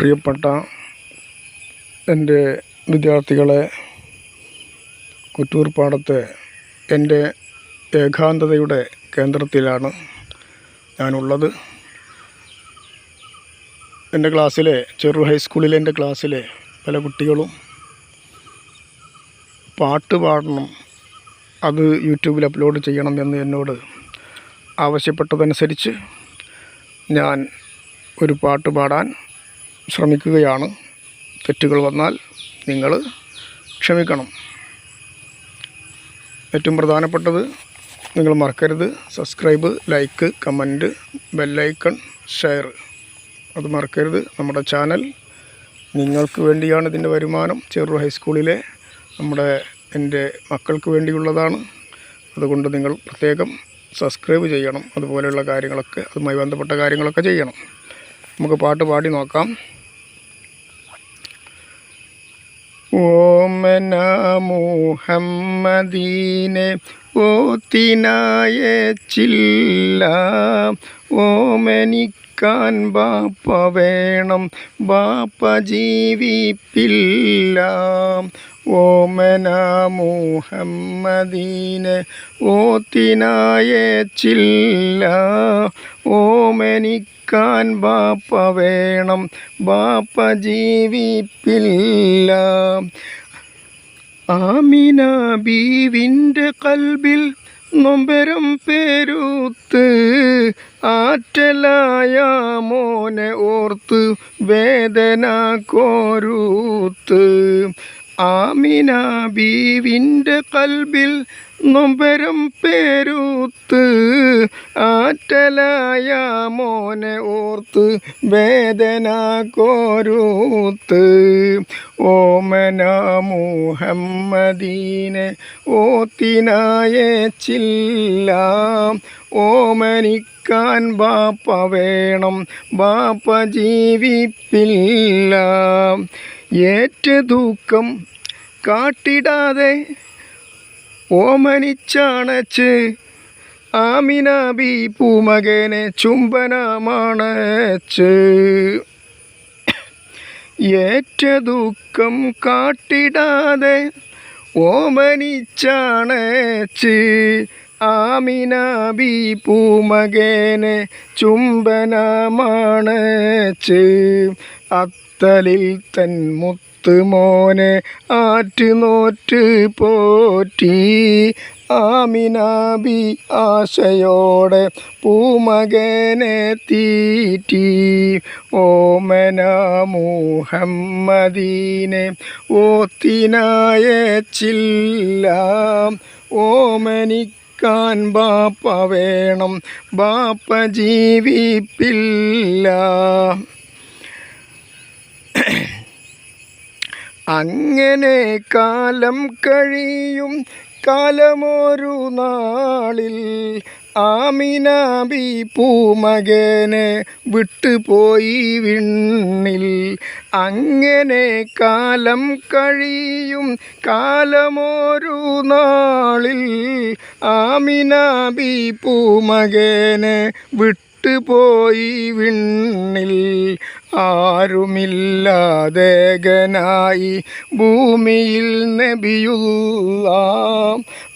പ്രിയപ്പെട്ട എന്റെ വിദ്യാർത്ഥികളെ കുറ്റൂർപ്പാടത്തെ എന്റെ ഏകാന്തതയുടെ കേന്ദ്രത്തിലാണ് ഞാനുള്ളത്. എന്റെ ക്ലാസ്സിലെ ചെറു ഹൈസ്കൂളിലെ എന്റെ ക്ലാസ്സിലെ പല കുട്ടികളും പാട്ട് പാടണം അത് യൂട്യൂബിൽ അപ്ലോഡ് ചെയ്യണം എന്ന് എന്നോട് ആവശ്യപ്പെട്ടതനുസരിച്ച് ഞാൻ ഒരു പാട്ട് പാടാൻ ശ്രമിക്കുകയാണ്. തെറ്റുകൾ വന്നാൽ നിങ്ങൾ ക്ഷമിക്കണം. ഏറ്റവും പ്രധാനപ്പെട്ടത് നിങ്ങൾ മറക്കരുത്. Subscribe like comment bell icon share. അത് മറക്കരുത്. നമ്മുടെ ചാനൽ നിങ്ങൾക്ക് വേണ്ടിയാണ് ഇതിന്റെ വരുമാനം. ചെറു ഹൈസ്കൂളിലെ നമ്മുടെ എന്റെ മക്കൾക്ക് വേണ്ടിയുള്ളതാണ്. അതുകൊണ്ട് നിങ്ങൾ പ്രത്യേകം സബ്സ്ക്രൈബ് ചെയ്യണം. അതുപോലെയുള്ള കാര്യങ്ങളൊക്കെ അതുമായി ബന്ധപ്പെട്ട കാര്യങ്ങളൊക്കെ ചെയ്യണം. നമുക്ക് പാട്ട് പാടി നോക്കാം. ഓമന മുഹമ്മദീനെ ഓത്തിനായ ചില്ല ഓമനിക്കാൻ ബാപ്പ വേണം ബാപ്പ ജീവിപ്പില്ല. ഓമന മുഹമ്മദീനെ ഓത്തിനായ ചില്ല ഓമനിക്കാൻ ബാപ്പ വേണം ബാപ്പ ജീവിപ്പില്ല. ആമിന ബീവിന്റെ കൽബിൽ നൊമ്പരം പേരൂത്ത് ആറ്റലായ മോനെ ഓർത്ത് വേദന കോരൂത്ത്. ആമിന ബീവിന്റെ കൽബിൽ നൊമ്പരം പേരൂത്ത് ആറ്റലായ മോനെ ഓർത്ത് വേദന കോരൂത്ത്. ഓമന മുഹമ്മദീനെ ഓത്തിനായ ചില്ല ഓമനിക്കാൻ ബാപ്പ വേണം ബാപ്പ ജീവിപ്പില്ല. ഏറ്റ ദൂക്കം കാട്ടിടാതെ ഓമനിച്ചാണച്ച് ആമിനാബി പൂമകനെ ചുംബനമാണച്ച്. ഏറ്റ ദുഃഖം കാട്ടിടാതെ ഓമനിച്ചാണച്ച് ആമിനാബി പൂമകേനെ ചുംബനമാണച്ച് അത്തലിൽ തൻ മുത്ത് മോനെ ആറ്റുനോറ്റ് പോറ്റി. ആമിനാബി ആശയോടെ പൂമകനെ തീറ്റി. ഓമന മുഹമ്മദീനെ ഓത്തിനായ ചില്ല. ഓമനിക്കാൻ ബാപ്പ വേണം. ബാപ്പ ജീവിപ്പില്ല. അങ്ങനെ കാലം കഴിയും. കാലമൊരു നാളിൽ ആമിനാബി പൂമകനെ വിട്ടുപോയി വിണ്ണിൽ. അങ്ങനെ കാലം കഴിയും. കാലമോരു നാളിൽ ആമിനാബി പൂമകേനെ വിട്ടുപോയി വിണ്ണിൽ. ആരുമില്ലാതേകനായി ഭൂമിയിൽ നബിയുള്ള.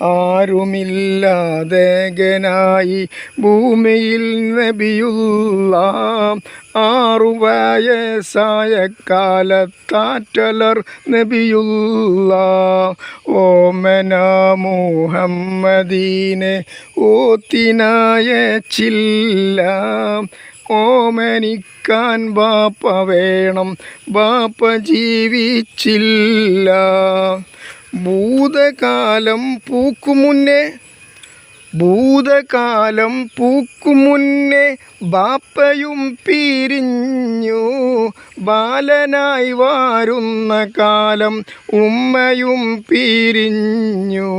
ആരുമില്ലാതേകനായി ഭൂമിയിൽ നബിയുള്ളാം. ആറു വയസ്സായ കാലത്താറ്റലർ നബിയുള്ള ഓമന മുഹമ്മദീനെ ഓത്തിനായ ചില്ല ഓമനിക്കാൻ ബാപ്പ വേണം. ബാപ്പ ജീവിച്ചില്ല. ഭൂതകാലം പൂക്കുമുന്നേ ഭൂതകാലം പൂക്കുമുന്നേ ബാപ്പയും പിരിഞ്ഞു. ബാലനായി വാരുന്ന കാലം ഉമ്മയും പിരിഞ്ഞു.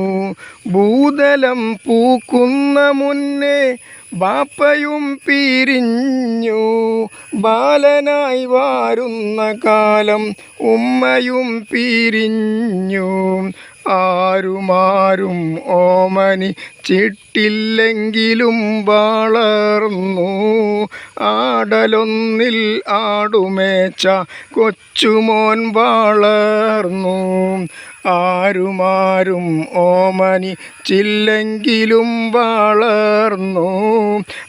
ഭൂതലം പൂക്കുന്ന മുന്നേ ബാപ്പയും പിരിഞ്ഞു. ബാലനായി വാരുന്ന കാലം ഉമ്മയും പിരിഞ്ഞു. ആരുമാരും ഓമനി ചിട്ടില്ലെങ്കിലും വളർന്നു. ആടലൊന്നിൽ ആടുമേച്ച കൊച്ചുമോൻ വളർന്നു. ആരുമാരും ഓമനി ചില്ലെങ്കിലും വളർന്നു.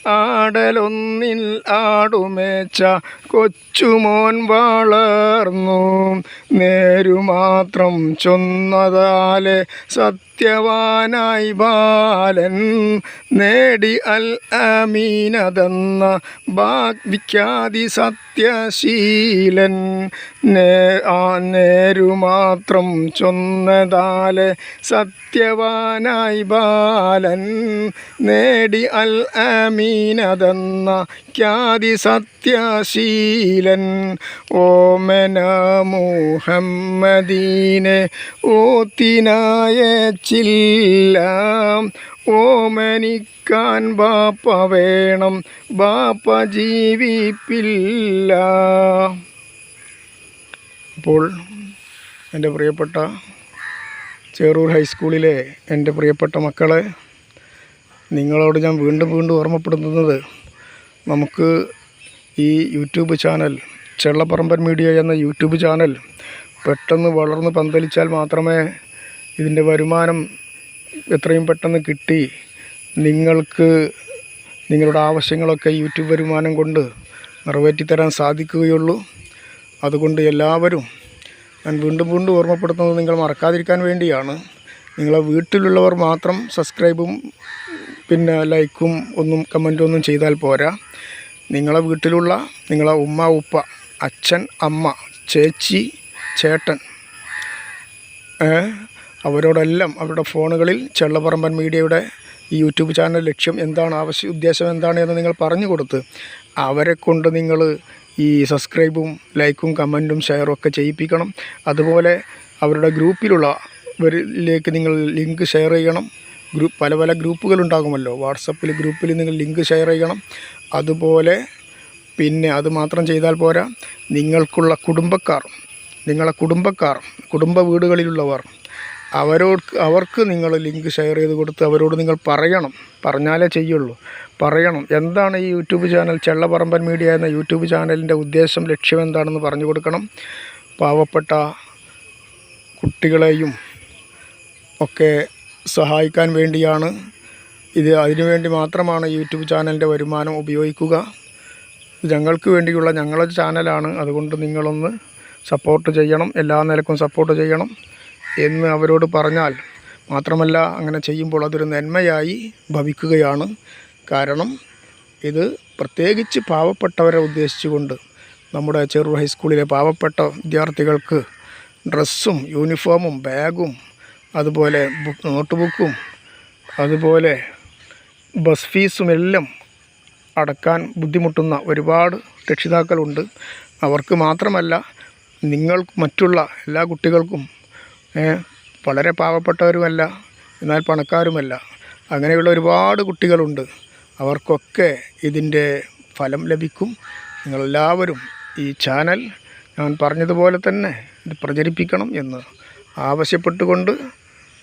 ആടലൊന്നിൽ ആടുമേച്ച കൊച്ചുമോൻ വളർന്നു. നേരുമാത്രം ചൊന്നതാലെ സത്യവാനായി ബാലൻ നേടി അൽ അമീനതെന്ന ഭാഗ്വിഖ്യാതി സത്യശീലൻ. നേ ആ നേരുമാത്രം ചൊന്നതാലെ സത്യവാനായി ബാലൻ നേടി അൽ അമീനതെന്ന ഖ്യാതി സത്യശീലൻ. ഓമന മുഹമ്മദീനെ ഓത്തിനായച്ചില്ല. ഓമനിക്കാൻ ബാപ്പ വേണം ബാപ്പ ജീവിപ്പില്ല. അപ്പോൾ എന്റെ പ്രിയപ്പെട്ട ചേറൂർ ഹൈസ്കൂളിലെ എന്റെ പ്രിയപ്പെട്ട മക്കളെ നിങ്ങളോട് ഞാൻ വീണ്ടും വീണ്ടും ഓർമ്മപ്പെടുത്തുന്നത് നമുക്ക് ഈ യൂട്യൂബ് ചാനൽ ചെള്ളപ്പറമ്പൻ മീഡിയ എന്ന യൂട്യൂബ് ചാനൽ പെട്ടെന്ന് വളർന്ന് പന്തലിച്ചാൽ മാത്രമേ ഇതിന്റെ വരുമാനം എത്രയും പെട്ടെന്ന് കിട്ടി. നിങ്ങൾക്ക് നിങ്ങളുടെ ആവശ്യങ്ങളൊക്കെ യൂട്യൂബ് വരുമാനം കൊണ്ട് നിറവേറ്റിത്തരാൻ സാധിക്കുകയുള്ളൂ. അതുകൊണ്ട് എല്ലാവരും ഞാൻ വീണ്ടും വീണ്ടും ഓർമ്മപ്പെടുത്തുന്നത് നിങ്ങൾ മറക്കാതിരിക്കാൻ വേണ്ടിയാണ്. നിങ്ങളെ വീട്ടിലുള്ളവർ മാത്രം സബ്സ്ക്രൈബും പിന്നെ ലൈക്കും ഒന്നും കമന്റും ഒന്നും ചെയ്താൽ പോരാ. നിങ്ങളെ വീട്ടിലുള്ള നിങ്ങളെ ഉമ്മ ഉപ്പ അച്ഛൻ അമ്മ ചേച്ചി ചേട്ടൻ അവരോടെല്ലാം അവരുടെ ഫോണുകളിൽ ചെള്ളപ്പറമ്പൻ മീഡിയയുടെ ഈ യൂട്യൂബ് ചാനൽ ലക്ഷ്യം എന്താണ് ആവശ്യ ഉദ്ദേശം എന്താണ് എന്ന് നിങ്ങൾ പറഞ്ഞു കൊടുത്ത് അവരെ കൊണ്ട് നിങ്ങൾ ഈ സബ്സ്ക്രൈബും ലൈക്കും കമന്റും ഷെയറും ഒക്കെ ചെയ്യിപ്പിക്കണം. അതുപോലെ അവരുടെ ഗ്രൂപ്പിലുള്ളവരിലേക്ക് നിങ്ങൾ ലിങ്ക് ഷെയർ ചെയ്യണം. ഗ്രൂപ്പ് പല പല ഗ്രൂപ്പുകൾ ഉണ്ടാകുമല്ലോ വാട്സപ്പിൽ ഗ്രൂപ്പിൽ നിങ്ങൾ ലിങ്ക് ഷെയർ ചെയ്യണം. അതുപോലെ പിന്നെ അത് മാത്രം ചെയ്താൽ പോരാ. നിങ്ങൾക്കുള്ള കുടുംബക്കാർ നിങ്ങളെ കുടുംബക്കാർ കുടുംബ വീടുകളിലുള്ളവർ അവരോട് അവർക്ക് നിങ്ങൾ ലിങ്ക് ഷെയർ ചെയ്ത് കൊടുത്ത് അവരോട് നിങ്ങൾ പറയണം. പറഞ്ഞാലേ ചെയ്യുള്ളൂ. പറയണം. എന്താണ് ഈ യൂട്യൂബ് ചാനൽ ചെള്ളപറമ്പൻ മീഡിയ എന്ന യൂട്യൂബ് ചാനലിന്റെ ഉദ്ദേശം ലക്ഷ്യം എന്താണെന്ന് പറഞ്ഞു കൊടുക്കണം. പാവപ്പെട്ട കുട്ടികളെയും ഒക്കെ സഹായിക്കാൻ വേണ്ടിയാണ്. ഇത് അതിനുവേണ്ടി മാത്രമാണ് യൂട്യൂബ് ചാനലിന്റെ വരുമാനം ഉപയോഗിക്കുക. ഞങ്ങൾക്ക് വേണ്ടിയുള്ള ഞങ്ങളുടെ ചാനലാണ്. അതുകൊണ്ട് നിങ്ങളൊന്ന് സപ്പോർട്ട് ചെയ്യണം. എല്ലാ നിലക്കും സപ്പോർട്ട് ചെയ്യണം എന്ന് അവരോട് പറഞ്ഞാൽ മാത്രമല്ല അങ്ങനെ ചെയ്യുമ്പോൾ അതൊരു നന്മയായി ഭവിക്കുകയാണ്. കാരണം ഇത് പ്രത്യേകിച്ച് പാവപ്പെട്ടവരെ ഉദ്ദേശിച്ചുകൊണ്ട് നമ്മുടെ ചെറു ഹൈസ്കൂളിലെ പാവപ്പെട്ട വിദ്യാർത്ഥികൾക്ക് ഡ്രസ്സും യൂണിഫോമും ബാഗും അതുപോലെ നോട്ട് ബുക്കും അതുപോലെ ബസ് ഫീസും എല്ലാം അടക്കാൻ ബുദ്ധിമുട്ടുന്ന ഒരുപാട് രക്ഷിതാക്കളുണ്ട്. അവർക്ക് മാത്രമല്ല നിങ്ങൾ മറ്റുള്ള എല്ലാ കുട്ടികൾക്കും വളരെ പാവപ്പെട്ടവരുമല്ല എന്നാൽ പണക്കാരുമല്ല അങ്ങനെയുള്ള ഒരുപാട് കുട്ടികളുണ്ട്. അവർക്കൊക്കെ ഇതിന്റെ ഫലം ലഭിക്കും. നിങ്ങളെല്ലാവരും ഈ ചാനൽ ഞാൻ പറഞ്ഞതുപോലെ തന്നെ ഇത് പ്രചരിപ്പിക്കണം എന്ന് ആവശ്യപ്പെട്ടുകൊണ്ട്